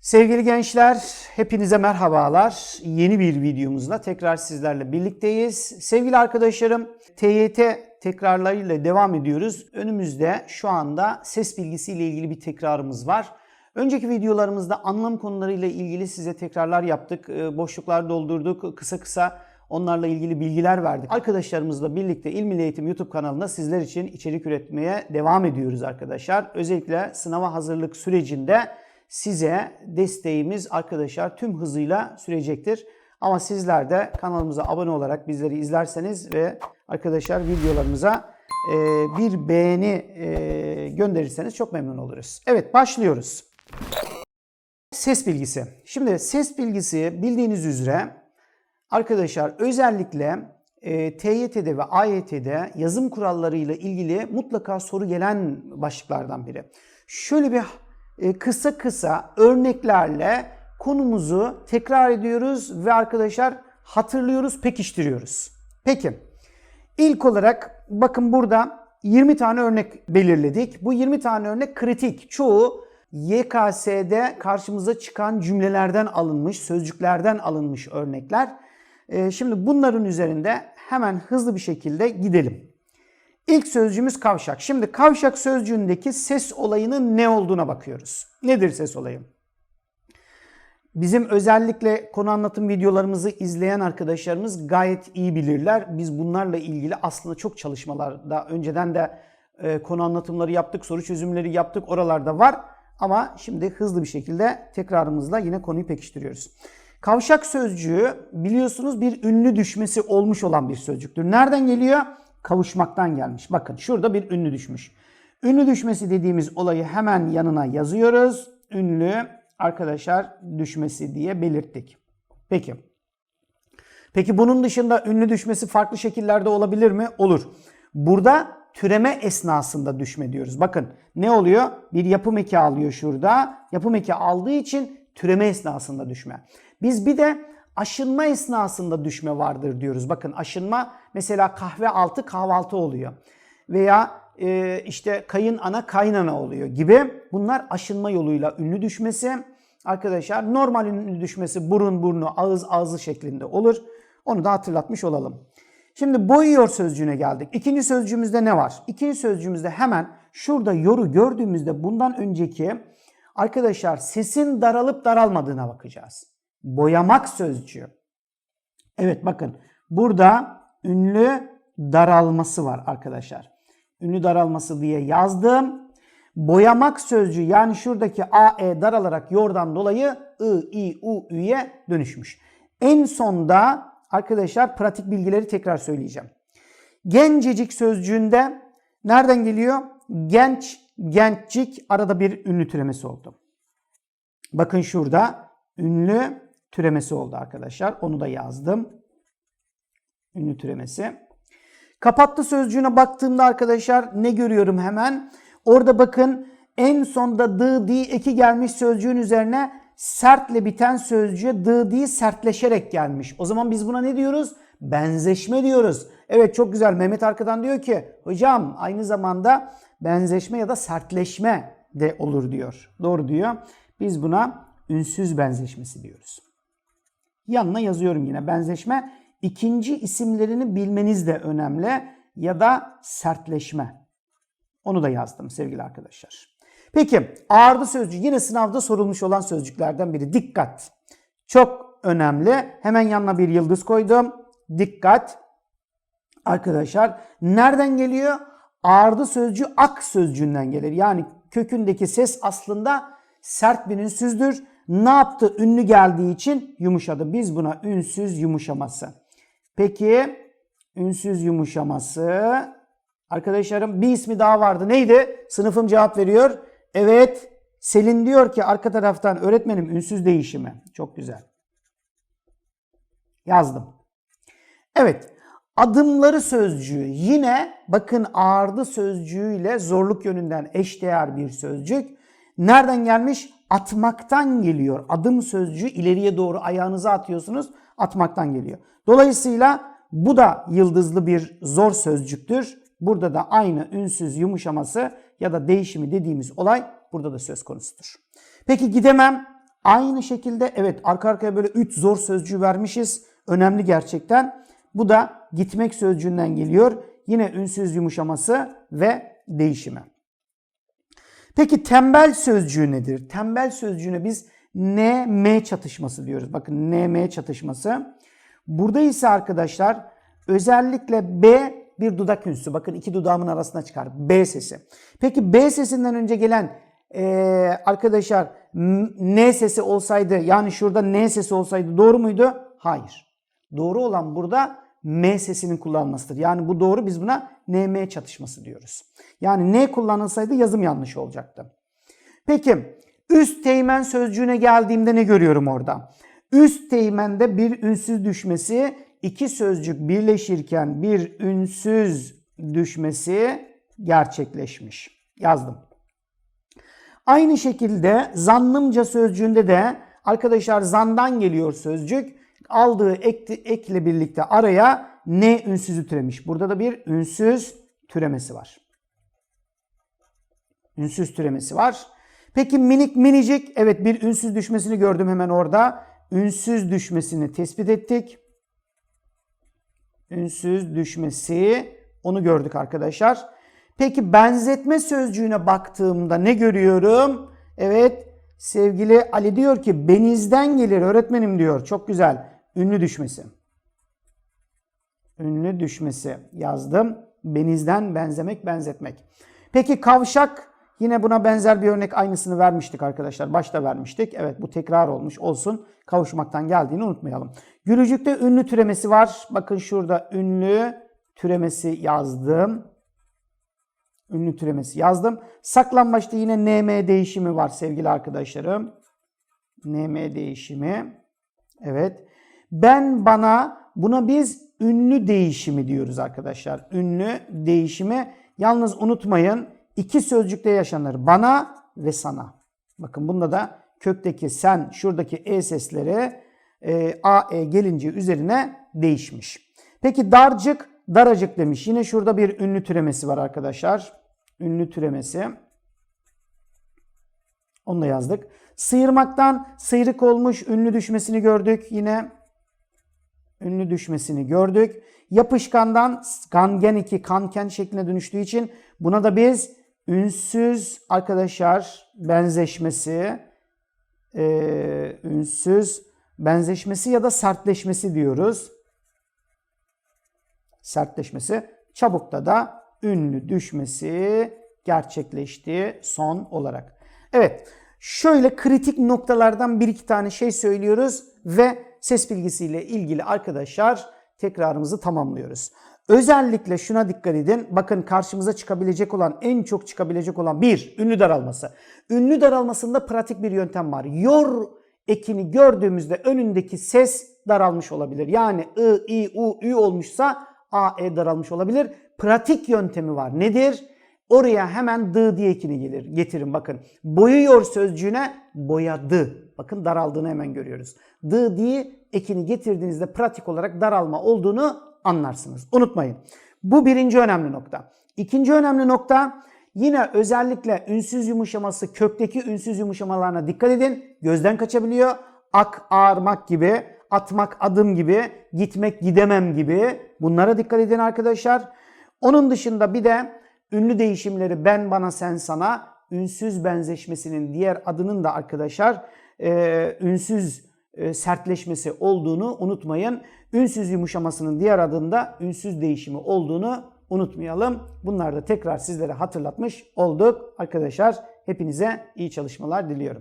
Sevgili gençler, hepinize merhabalar. Yeni bir videomuzla tekrar sizlerle birlikteyiz. Sevgili arkadaşlarım, TYT tekrarlarıyla devam ediyoruz. Önümüzde şu anda ses bilgisiyle ilgili bir tekrarımız var. Önceki videolarımızda anlam konularıyla ilgili size tekrarlar yaptık. Ee, Boşluklar doldurduk. Kısa kısa onlarla ilgili bilgiler verdik. Arkadaşlarımızla birlikte İlmili Eğitim YouTube kanalında sizler için içerik üretmeye devam ediyoruz arkadaşlar. Özellikle sınava hazırlık sürecinde size desteğimiz arkadaşlar tüm hızıyla sürecektir. Ama sizler de kanalımıza abone olarak bizleri izlerseniz ve arkadaşlar videolarımıza e, bir beğeni e, gönderirseniz çok memnun oluruz. Evet başlıyoruz. Ses bilgisi. Şimdi ses bilgisi bildiğiniz üzere arkadaşlar özellikle e, TYT'de ve AYT'de yazım kurallarıyla ilgili mutlaka soru gelen başlıklardan biri. Şöyle bir kısa kısa örneklerle konumuzu tekrar ediyoruz ve arkadaşlar hatırlıyoruz, pekiştiriyoruz. Peki ilk olarak bakın burada 20 tane örnek belirledik. Bu 20 tane örnek kritik. Çoğu YKS'de karşımıza çıkan cümlelerden alınmış, sözcüklerden alınmış örnekler. E, Şimdi bunların üzerinde hemen hızlı bir şekilde gidelim. İlk sözcüğümüz kavşak. Şimdi kavşak sözcüğündeki ses olayının ne olduğuna bakıyoruz. Nedir ses olayı? Bizim özellikle konu anlatım videolarımızı izleyen arkadaşlarımız gayet iyi bilirler. Biz bunlarla ilgili aslında çok çalışmalarda önceden de e, konu anlatımları yaptık, soru çözümleri yaptık. Oralarda var. Ama şimdi hızlı bir şekilde tekrarımızla yine konuyu pekiştiriyoruz. Kavşak sözcüğü biliyorsunuz bir ünlü düşmesi olmuş olan bir sözcüktür. Nereden geliyor? Kavuşmaktan gelmiş. Bakın şurada bir ünlü düşmüş. Ünlü düşmesi dediğimiz olayı hemen yanına yazıyoruz. Ünlü arkadaşlar düşmesi diye belirttik. Peki. Peki bunun dışında ünlü düşmesi farklı şekillerde olabilir mi? Olur. Burada türeme esnasında düşme diyoruz. Bakın ne oluyor? Bir yapım eki alıyor şurada. Yapım eki aldığı için türeme esnasında düşme. Biz bir de aşınma esnasında düşme vardır diyoruz. Bakın aşınma mesela kahve altı kahvaltı oluyor. Veya e, işte kayın ana kaynana oluyor gibi. Bunlar aşınma yoluyla ünlü düşmesi. Arkadaşlar normal ünlü düşmesi burun burnu ağız ağzı şeklinde olur. Onu da hatırlatmış olalım. Şimdi boyuyor sözcüğüne geldik. İkinci sözcüğümüzde ne var? İkinci sözcüğümüzde hemen şurada yoru gördüğümüzde bundan önceki arkadaşlar sesin daralıp daralmadığına bakacağız. Boyamak sözcüğü. Evet bakın burada ünlü daralması var arkadaşlar. Ünlü daralması diye yazdım. Boyamak sözcüğü yani şuradaki a, e daralarak yordan dolayı ı, i, u, ü'ye dönüşmüş. En sonda arkadaşlar pratik bilgileri tekrar söyleyeceğim. Gencecik sözcüğünde nereden geliyor? Genç, gençcik arada bir ünlü türemesi oldu. Bakın şurada ünlü türemesi oldu arkadaşlar. Onu da yazdım. Ünlü türemesi. Kapattı sözcüğüne baktığımda arkadaşlar ne görüyorum hemen? Orada bakın en sonda dı di eki gelmiş sözcüğün üzerine sertle biten sözcüğe dı di sertleşerek gelmiş. O zaman biz buna ne diyoruz? Benzeşme diyoruz. Evet çok güzel. Mehmet arkadan diyor ki hocam aynı zamanda benzeşme ya da sertleşme de olur diyor. Doğru diyor. Biz buna ünsüz benzeşmesi diyoruz. Yanına yazıyorum yine benzeşme. İkinci isimlerini bilmeniz de önemli ya da sertleşme. Onu da yazdım sevgili arkadaşlar. Peki ağırdı sözcüğü yine sınavda sorulmuş olan sözcüklerden biri. Dikkat. Çok önemli. Hemen yanına bir yıldız koydum. Dikkat. Arkadaşlar nereden geliyor? Ağırdı sözcüğü ak sözcüğünden gelir. Yani kökündeki ses aslında sert bir ünsüzdür. Ne yaptı? Ünlü geldiği için yumuşadı. Biz buna ünsüz yumuşaması. Peki ünsüz yumuşaması. Arkadaşlarım bir ismi daha vardı. Neydi? Sınıfım cevap veriyor. Evet. Selin diyor ki arka taraftan öğretmenim ünsüz değişimi. Çok güzel. Yazdım. Evet. Adımları sözcüğü yine bakın ağırdı sözcüğüyle zorluk yönünden eşdeğer bir sözcük. Nereden gelmiş? Atmaktan geliyor. Adım sözcüğü ileriye doğru ayağınızı atıyorsunuz. Atmaktan geliyor. Dolayısıyla bu da yıldızlı bir zor sözcüktür. Burada da aynı ünsüz yumuşaması ya da değişimi dediğimiz olay burada da söz konusudur. Peki gidemem Aynı şekilde evet arka arkaya böyle 3 zor sözcüğü vermişiz. Önemli gerçekten. Bu da gitmek sözcüğünden geliyor. Yine ünsüz yumuşaması ve değişimi. Peki tembel sözcüğü nedir? Tembel sözcüğüne biz N-M çatışması diyoruz. Bakın N-M çatışması. Burada ise arkadaşlar özellikle B bir dudak ünsü. Bakın iki dudağımın arasına çıkar. B sesi. Peki B sesinden önce gelen e, arkadaşlar N sesi olsaydı yani şurada N sesi olsaydı doğru muydu? Hayır. Doğru olan burada M sesinin kullanmasıdır. Yani bu doğru biz buna NM çatışması diyoruz. Yani N kullanılsaydı yazım yanlış olacaktı. Peki üst teğmen sözcüğüne geldiğimde ne görüyorum orada? Üst teğmende bir ünsüz düşmesi, iki sözcük birleşirken bir ünsüz düşmesi gerçekleşmiş. Yazdım. Aynı şekilde zannımca sözcüğünde de arkadaşlar zandan geliyor sözcük. Aldığı ek, ekle birlikte araya ne ünsüzü türemiş. Burada da bir ünsüz türemesi var. Ünsüz türemesi var. Peki minik minicik evet bir ünsüz düşmesini gördüm hemen orada. Ünsüz düşmesini tespit ettik. Ünsüz düşmesi onu gördük arkadaşlar. Peki benzetme sözcüğüne baktığımda ne görüyorum? Evet sevgili Ali diyor ki benizden gelir öğretmenim diyor. Çok güzel. Ünlü düşmesi. Ünlü düşmesi yazdım. Benizden benzemek, benzetmek. Peki kavşak yine buna benzer bir örnek aynısını vermiştik arkadaşlar. Başta vermiştik. Evet bu tekrar olmuş olsun. Kavuşmaktan geldiğini unutmayalım. Gülücükte ünlü türemesi var. Bakın şurada ünlü türemesi yazdım. Ünlü türemesi yazdım. Saklambaçta yine NM değişimi var sevgili arkadaşlarım. NM değişimi. Evet. Ben bana buna biz ünlü değişimi diyoruz arkadaşlar. Ünlü değişimi. Yalnız unutmayın iki sözcükte yaşanır. Bana ve sana. Bakın bunda da kökteki sen şuradaki e sesleri e, a e gelince üzerine değişmiş. Peki darcık daracık demiş. Yine şurada bir ünlü türemesi var arkadaşlar. Ünlü türemesi. Onu da yazdık. Sıyırmaktan sıyrık olmuş ünlü düşmesini gördük. Yine ünlü düşmesini gördük. Yapışkandan kangen iki kanken şekline dönüştüğü için buna da biz ünsüz arkadaşlar benzeşmesi e, ünsüz benzeşmesi ya da sertleşmesi diyoruz. Sertleşmesi. Çabukta da ünlü düşmesi gerçekleşti son olarak. Evet şöyle kritik noktalardan bir iki tane şey söylüyoruz ve ses bilgisiyle ilgili arkadaşlar tekrarımızı tamamlıyoruz. Özellikle şuna dikkat edin. Bakın karşımıza çıkabilecek olan, en çok çıkabilecek olan bir, ünlü daralması. Ünlü daralmasında pratik bir yöntem var. Yor ekini gördüğümüzde önündeki ses daralmış olabilir. Yani I, I, U, Ü olmuşsa A, E daralmış olabilir. Pratik yöntemi var. Nedir? Oraya hemen dı diye ekini gelir. Getirin bakın. Boyuyor sözcüğüne boyadı. Bakın daraldığını hemen görüyoruz. Dı diye ekini getirdiğinizde pratik olarak daralma olduğunu anlarsınız. Unutmayın. Bu birinci önemli nokta. İkinci önemli nokta yine özellikle ünsüz yumuşaması kökteki ünsüz yumuşamalarına dikkat edin. Gözden kaçabiliyor. Ak, ağırmak gibi, atmak, adım gibi, gitmek, gidemem gibi. Bunlara dikkat edin arkadaşlar. Onun dışında bir de ünlü değişimleri ben, bana, sen, sana ünsüz benzeşmesinin diğer adının da arkadaşlar e, ünsüz e, sertleşmesi olduğunu unutmayın. Ünsüz yumuşamasının diğer adında ünsüz değişimi olduğunu unutmayalım. Bunlar da tekrar sizlere hatırlatmış olduk. Arkadaşlar hepinize iyi çalışmalar diliyorum.